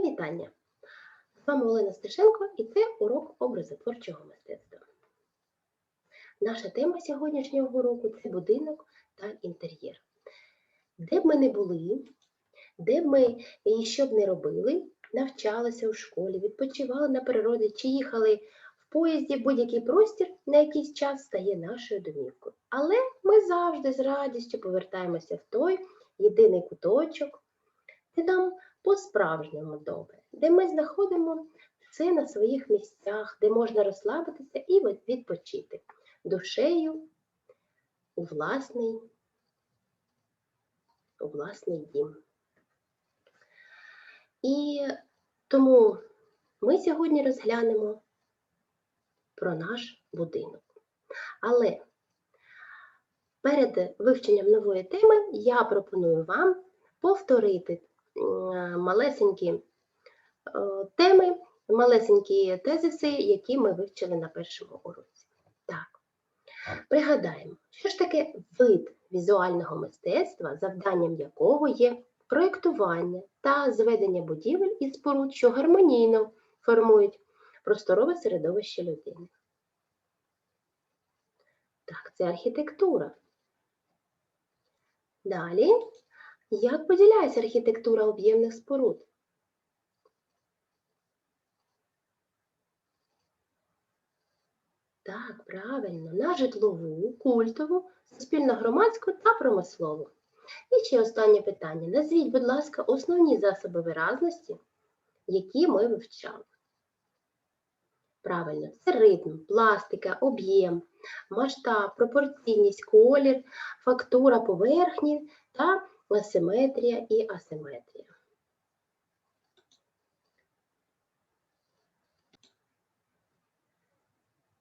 Вітання! З вами Олена Стешенко і це урок образотворчого мистецтва. Наша тема сьогоднішнього уроку це будинок та інтер'єр. Де б ми не були, де б ми і що б не робили, навчалися у школі, відпочивали на природі чи їхали в поїзді, будь-який простір на якийсь час стає нашою домівкою. Але ми завжди з радістю повертаємося в той єдиний куточок, де нам по-справжньому добре, де ми знаходимо все на своїх місцях, де можна розслабитися і відпочити душею у власний, у власний дім. І тому ми сьогодні розглянемо про наш будинок. Але перед вивченням нової теми я пропоную вам повторити малесенькі е, теми, малесенькі тезиси, які ми вивчили на першому уроці. Так, пригадаємо, що ж таке вид візуального мистецтва, завданням якого є проєктування та зведення будівель і споруд, що гармонійно формують просторове середовище людини. Так, це архітектура. Далі, як поділяється архітектура об'ємних споруд? Так, правильно, на житлову, культову, суспільно-громадську та промислову. І ще останнє питання. Назвіть, будь ласка, основні засоби виразності, які ми вивчали. Правильно, це ритм, пластика, об'єм, масштаб, пропорційність, колір, фактура поверхні та симетрія і асиметрія.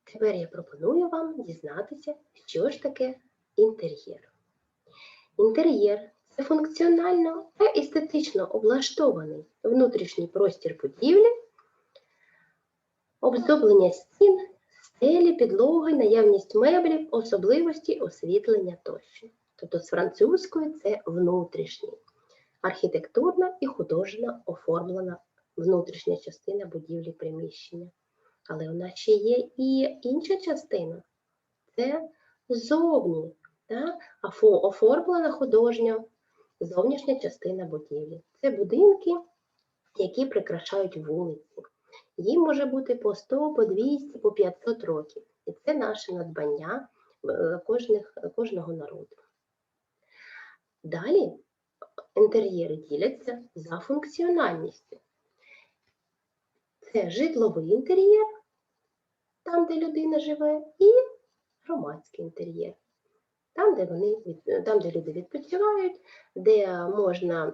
Тепер я пропоную вам дізнатися, що ж таке інтер'єр. Інтер'єр це функціонально та естетично облаштований внутрішній простір будівлі, обздоблення стін, стелі, підлоги, наявність меблів, особливості освітлення тощо. Тобто з французької це внутрішній, архітектурна і художньо оформлена внутрішня частина будівлі приміщення. Але у нас ще є і інша частина це зовні, та, оформлена художньо зовнішня частина будівлі. Це будинки, які прикрашають вулиці. Їм може бути по 100, по 200, по 500 років. І це наше надбання е, кожних, кожного народу. Далі інтер'єри діляться за функціональністю. Це житловий інтер'єр, там, де людина живе, і громадський інтер'єр. Там, де там, де люди відпочивають, де можна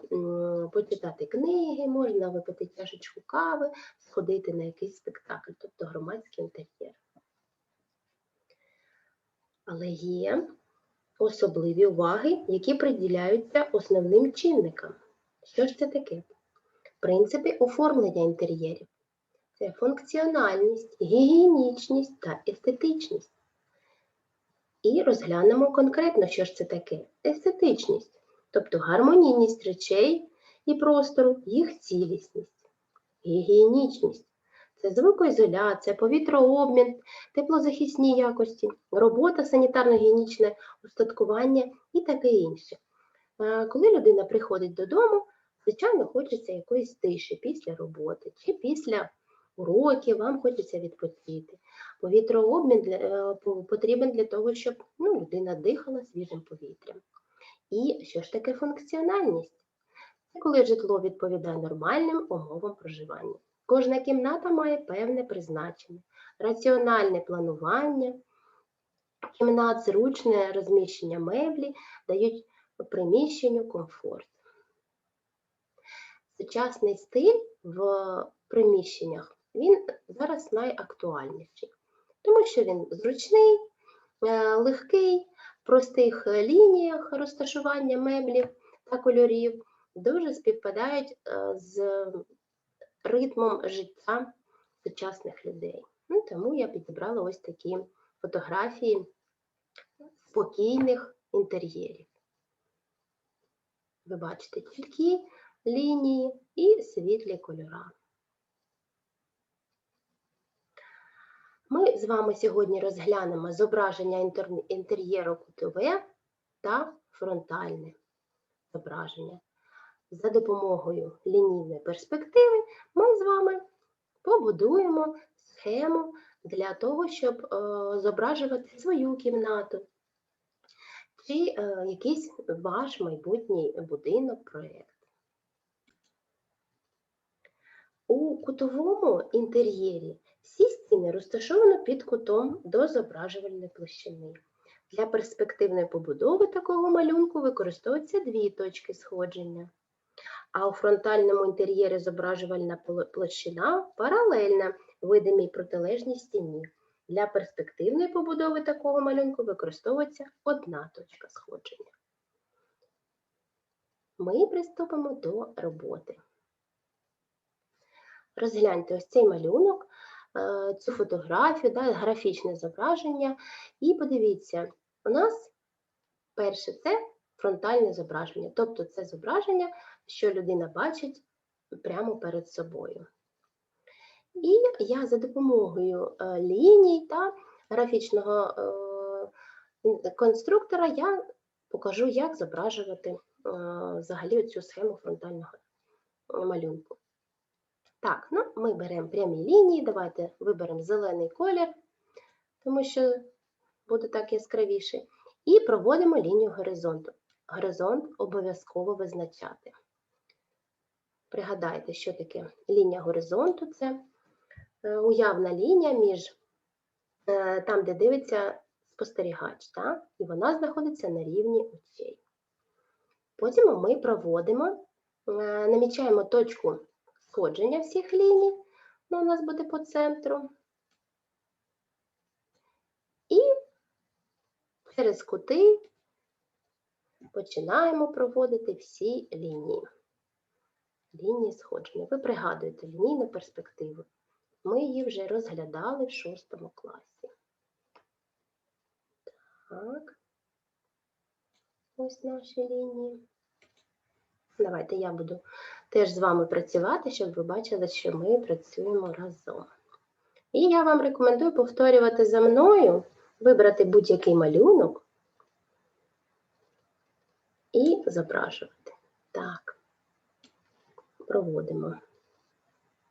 почитати книги, можна випити чашечку кави, сходити на якийсь спектакль, тобто громадський інтер'єр. Але є особливі уваги, які приділяються основним чинникам. Що ж це таке? Принципи оформлення інтер'єрів це функціональність, гігієнічність та естетичність. І розглянемо конкретно, що ж це таке. Естетичність, тобто гармонійність речей і простору, їх цілісність. Гігієнічність це звукоізоляція, повітрообмін, теплозахисні якості, робота санітарно-гігієнічне устаткування і таке інше. Коли людина приходить додому, звичайно, хочеться якоїсь тиші після роботи чи після уроків, вам хочеться відпочити. Повітрообмін е, потрібен для того, щоб ну, людина дихала свіжим повітрям. І що ж таке функціональність? Це коли житло відповідає нормальним умовам проживання. Кожна кімната має певне призначення, раціональне планування, кімнат, зручне розміщення меблі дають приміщенню комфорт. Сучасний стиль в приміщеннях він зараз найактуальніший, тому що він зручний, е, легкий, в простих лініях розташування меблів та кольорів дуже співпадають е, з ритмом життя сучасних людей. Ну, тому я підібрала ось такі фотографії спокійних інтер'єрів. Ви бачите, тільки лінії і світлі кольора. Ми з вами сьогодні розглянемо зображення інтер'єру кутове та фронтальне зображення. За допомогою лінійної перспективи ми з вами побудуємо схему для того, щоб е, зображувати свою кімнату чи е, якийсь ваш майбутній будинок, проєкт. У кутовому інтер'єрі всі стіни розташовано під кутом до зображувальної площини. Для перспективної побудови такого малюнку використовуються дві точки сходження. А у фронтальному інтер'єрі зображувальна площина паралельна видимій протилежній стіні. Для перспективної побудови такого малюнку використовується одна точка сходження. Ми приступимо до роботи. Розгляньте ось цей малюнок, е, цю фотографію, да, графічне зображення. І подивіться, у нас перше це фронтальне зображення, тобто це зображення, що людина бачить прямо перед собою. І я за допомогою е, ліній та графічного е, конструктора я покажу, як зображувати е, взагалі цю схему фронтального малюнку. Так, ну ми беремо прямі лінії, давайте виберемо зелений колір, тому що буде так яскравіше. І проводимо лінію горизонту. Горизонт обов'язково визначати. Пригадайте, що таке лінія горизонту це е, уявна лінія між е, там, де дивиться спостерігач, так? і вона знаходиться на рівні очей. Потім ми проводимо, е, намічаємо точку сходження всіх ліній, ну, у нас буде по центру. І через кути починаємо проводити всі лінії. Лінії сходження. Ви пригадуєте лінійну перспективу. Ми її вже розглядали в шостому класі. Так. Ось наші лінії. Давайте я буду теж з вами працювати, щоб ви бачили, що ми працюємо разом. І я вам рекомендую повторювати за мною, вибрати будь-який малюнок і зображувати. Так, проводимо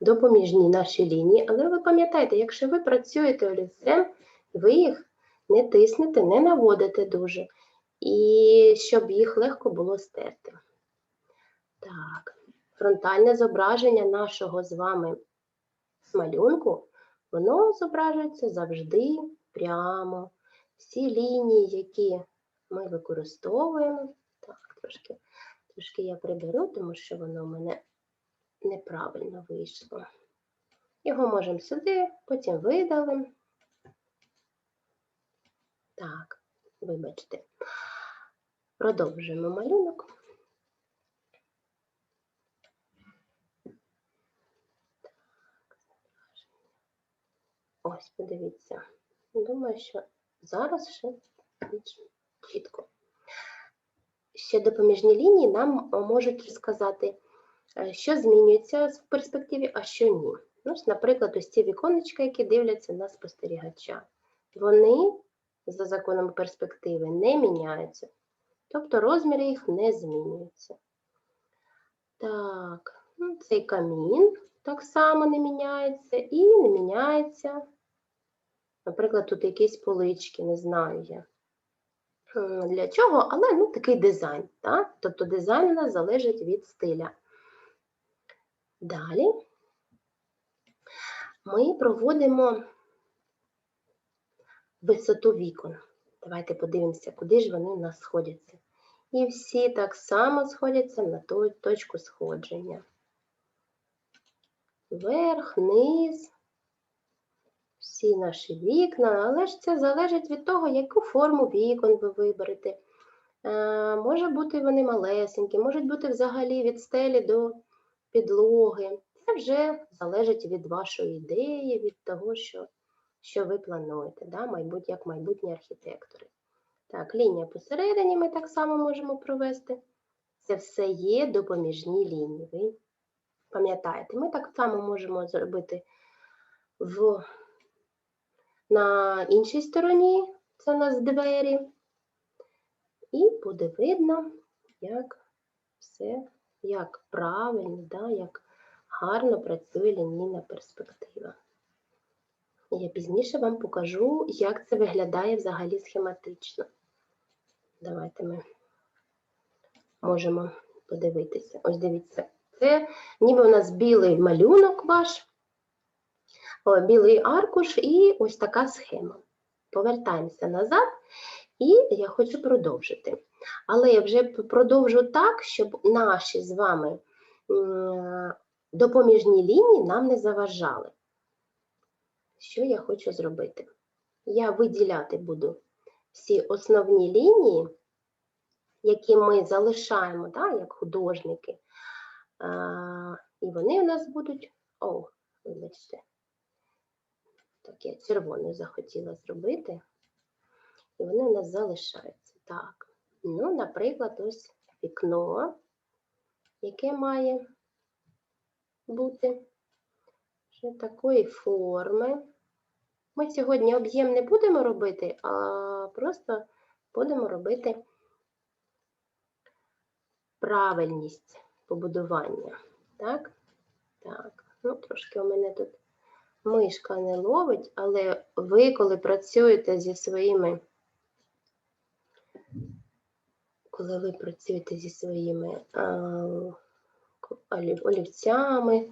допоміжні наші лінії, але ви пам'ятаєте, якщо ви працюєте олівцем, ви їх не тиснете, не наводите дуже, і щоб їх легко було стерти. Так, фронтальне зображення нашого з вами малюнку, воно зображується завжди прямо. Всі лінії, які ми використовуємо, трошки, трошки я приберу, тому що воно в мене неправильно вийшло. Його можемо сюди, потім видалимо. Так, вибачте. Продовжуємо малюнок. Ось, подивіться. Думаю, що зараз ще більш чітко. Ще допоміжні лінії нам е, можуть розказати, е, що змінюється в перспективі, а що ні. Ну, наприклад, ось ці віконечка, які дивляться на спостерігача. Вони за законом перспективи не міняються. Тобто розміри їх не змінюються. Так, ну, цей камін так само не міняється і не міняється. Наприклад, тут якісь полички, не знаю я. М, Для чого, але ну, такий дизайн. Так? Тобто дизайн у нас залежить від стиля. Далі ми проводимо висоту вікон. Давайте подивимося, куди ж вони у нас сходяться. І всі так само сходяться на ту точку сходження. Вверх, низ, всі наші вікна, але ж це залежить від того, яку форму вікон ви виберете. Е, може бути вони малесенькі, можуть бути взагалі від стелі до підлоги. Це вже залежить від вашої ідеї, від того, що, що ви плануєте, да? Майбут, як майбутні архітектори. Так, лінія посередині ми так само можемо провести. Це все є допоміжні лінії. Ви пам'ятаєте, ми так само можемо зробити в, на іншій стороні, це у нас двері, і буде видно, як все, як правильно, да, як гарно працює лінійна перспектива. Я пізніше вам покажу, як це виглядає взагалі схематично. Давайте ми можемо подивитися. Ось дивіться, це ніби у нас білий малюнок ваш, білий аркуш і ось така схема. Повертаємося назад, і я хочу продовжити. Але я вже продовжу так, щоб наші з вами допоміжні лінії нам не заважали. Що я хочу зробити? Я виділяти буду всі основні лінії, які ми залишаємо, да, як художники. І вони у нас будуть. О, вибачте. Так, я червоною захотіла зробити. І вони у нас залишаються. Так. Ну, наприклад, ось вікно, яке має бути вже такої форми. Ми сьогодні об'єм не будемо робити, а просто будемо робити правильність побудування. Так? Так, ну трошки у мене тут мишка не ловить, але ви, коли працюєте зі своїми, коли ви працюєте зі своїми олівцями,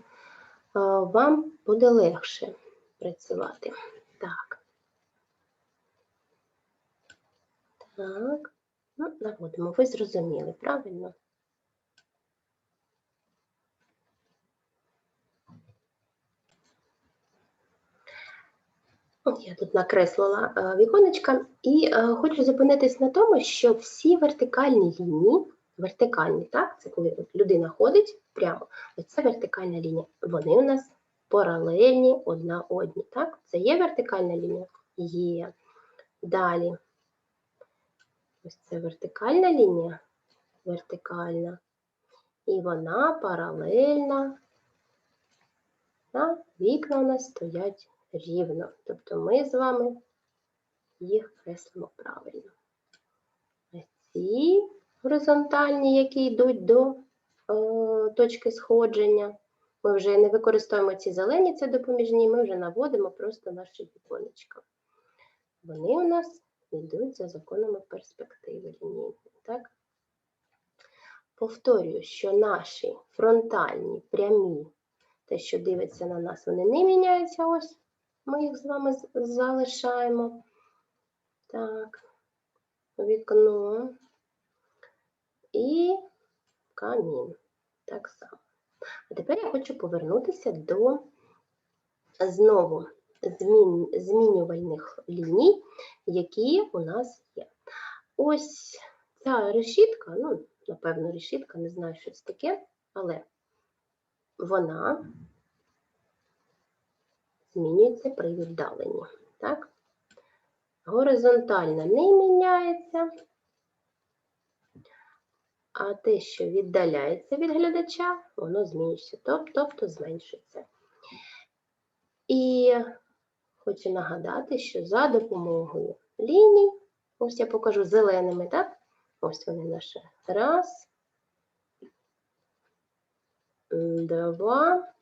вам буде легше працювати. Так. Так. Ну, наводимо. Ви зрозуміли, правильно? Я тут накреслила е, віконечка і е, хочу зупинитись на тому, що всі вертикальні лінії, вертикальні, так, це коли людина ходить прямо, оце вертикальна лінія, вони у нас паралельні одна одній. Так? Це є вертикальна лінія? Є. Далі. Ось це вертикальна лінія, вертикальна. І вона паралельна. Так? Вікна у нас стоять рівно. Тобто ми з вами їх креслимо правильно. Ці горизонтальні, які йдуть до е, точки сходження, ми вже не використовуємо ці зелені, це допоміжні, ми вже наводимо просто наші віконечка. Вони у нас йдуть за законами перспективи лінійної. Так? Повторюю, що наші фронтальні, прямі, те, що дивиться на нас, вони не міняються. Ось ми їх з вами залишаємо. Так, вікно і камін. Так само. А тепер я хочу повернутися до знову змін, змінювальних ліній, які у нас є. Ось ця решітка, ну, напевно, решітка, не знаю, що це таке, але вона змінюється при віддаленні. Так? Горизонтальна не міняється, а те, що віддаляється від глядача, воно змінюється, тобто зменшується. І хочу нагадати, що за допомогою ліній, ось я покажу зеленими, так? Ось вони наші. Раз, два.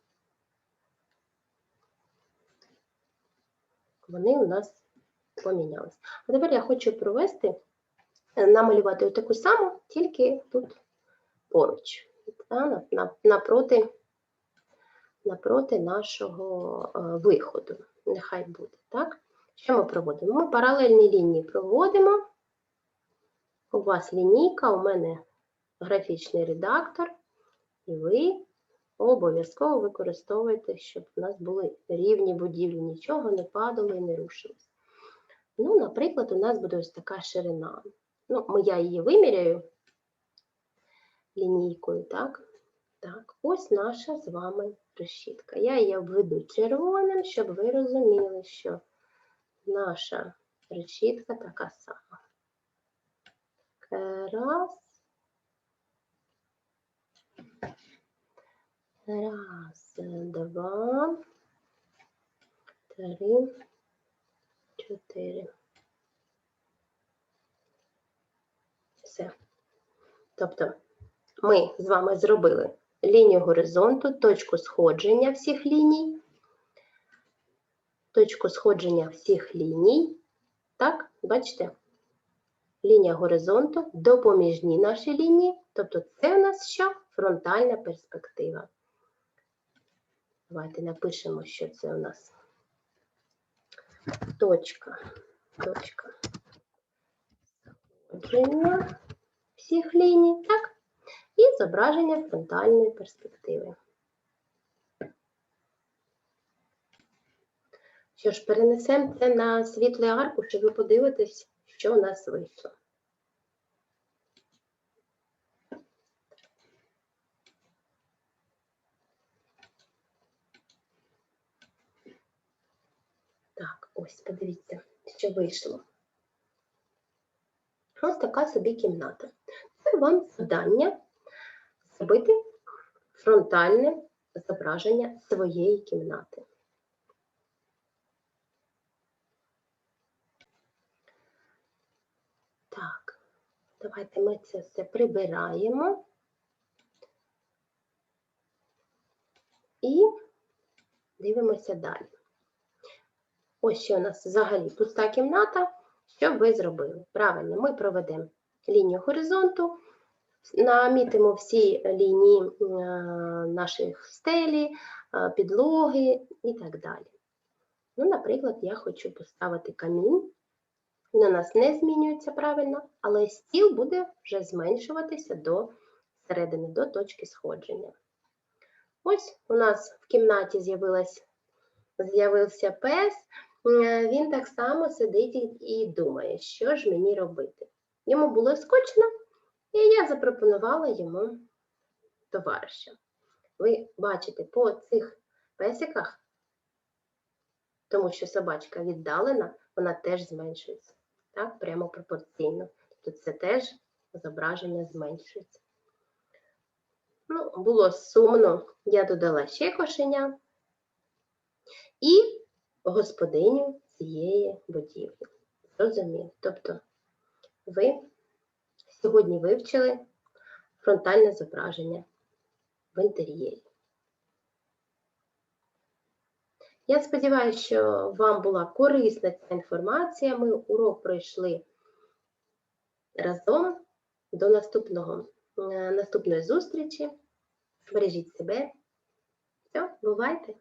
Вони у нас помінялись. А тепер я хочу провести, е, намалювати таку саму, тільки тут поруч, напроти, напроти нашого е, виходу. Нехай буде, так? Що ми проводимо? Ми паралельні лінії проводимо. У вас лінійка, у мене графічний редактор, і ви обов'язково використовуєте, щоб у нас були рівні будівлі, нічого не падало і не рушилось. Ну, наприклад, у нас буде ось така ширина. Ну, я її виміряю лінійкою, так? Так, ось наша з вами решітка. Я її обведу червоним, щоб ви розуміли, що наша решітка така сама. Раз. Раз, два, три, чотири. Все. Тобто ми з вами зробили лінію горизонту, точку сходження всіх ліній, точку сходження всіх ліній. Так, бачите? Лінія горизонту, допоміжні наші лінії, тобто це у нас що? Фронтальна перспектива. Давайте напишемо, що це у нас. Точка, точка сходження всіх ліній, так? І зображення фронтальної перспективи. Що ж, перенесемо це на світлий аркуш, і ви подивитесь, що у нас вийшло. Так, ось, подивіться, що вийшло. Ось така собі кімната. Це вам завдання зробити фронтальне зображення своєї кімнати. Так, давайте ми це все прибираємо. І дивимося далі. Ось що у нас взагалі пуста кімната. Що ви зробили? Правильно, ми проведемо лінію горизонту, намітимо всі лінії е, наших стелі, е, підлоги і так далі. Ну, наприклад, я хочу поставити камін. Він у нас не змінюється правильно, але стіл буде вже зменшуватися до середини, до точки сходження. Ось у нас в кімнаті з'явився пес, він так само сидить і- і думає, що ж мені робити. Йому було скучно, і я запропонувала йому товариша. Ви бачите по цих песиках, тому що собачка віддалена, вона теж зменшується. Так, прямо пропорційно. Тобто це теж зображення зменшується. Ну, було сумно, я додала ще кошеня. І господиню цієї будівлі. Зрозумів. Тобто ви сьогодні вивчили фронтальне зображення в інтер'єрі. Я сподіваюся, що вам була корисна ця інформація. Ми урок пройшли разом. До наступного, е, наступної зустрічі. Бережіть себе. Все, бувайте!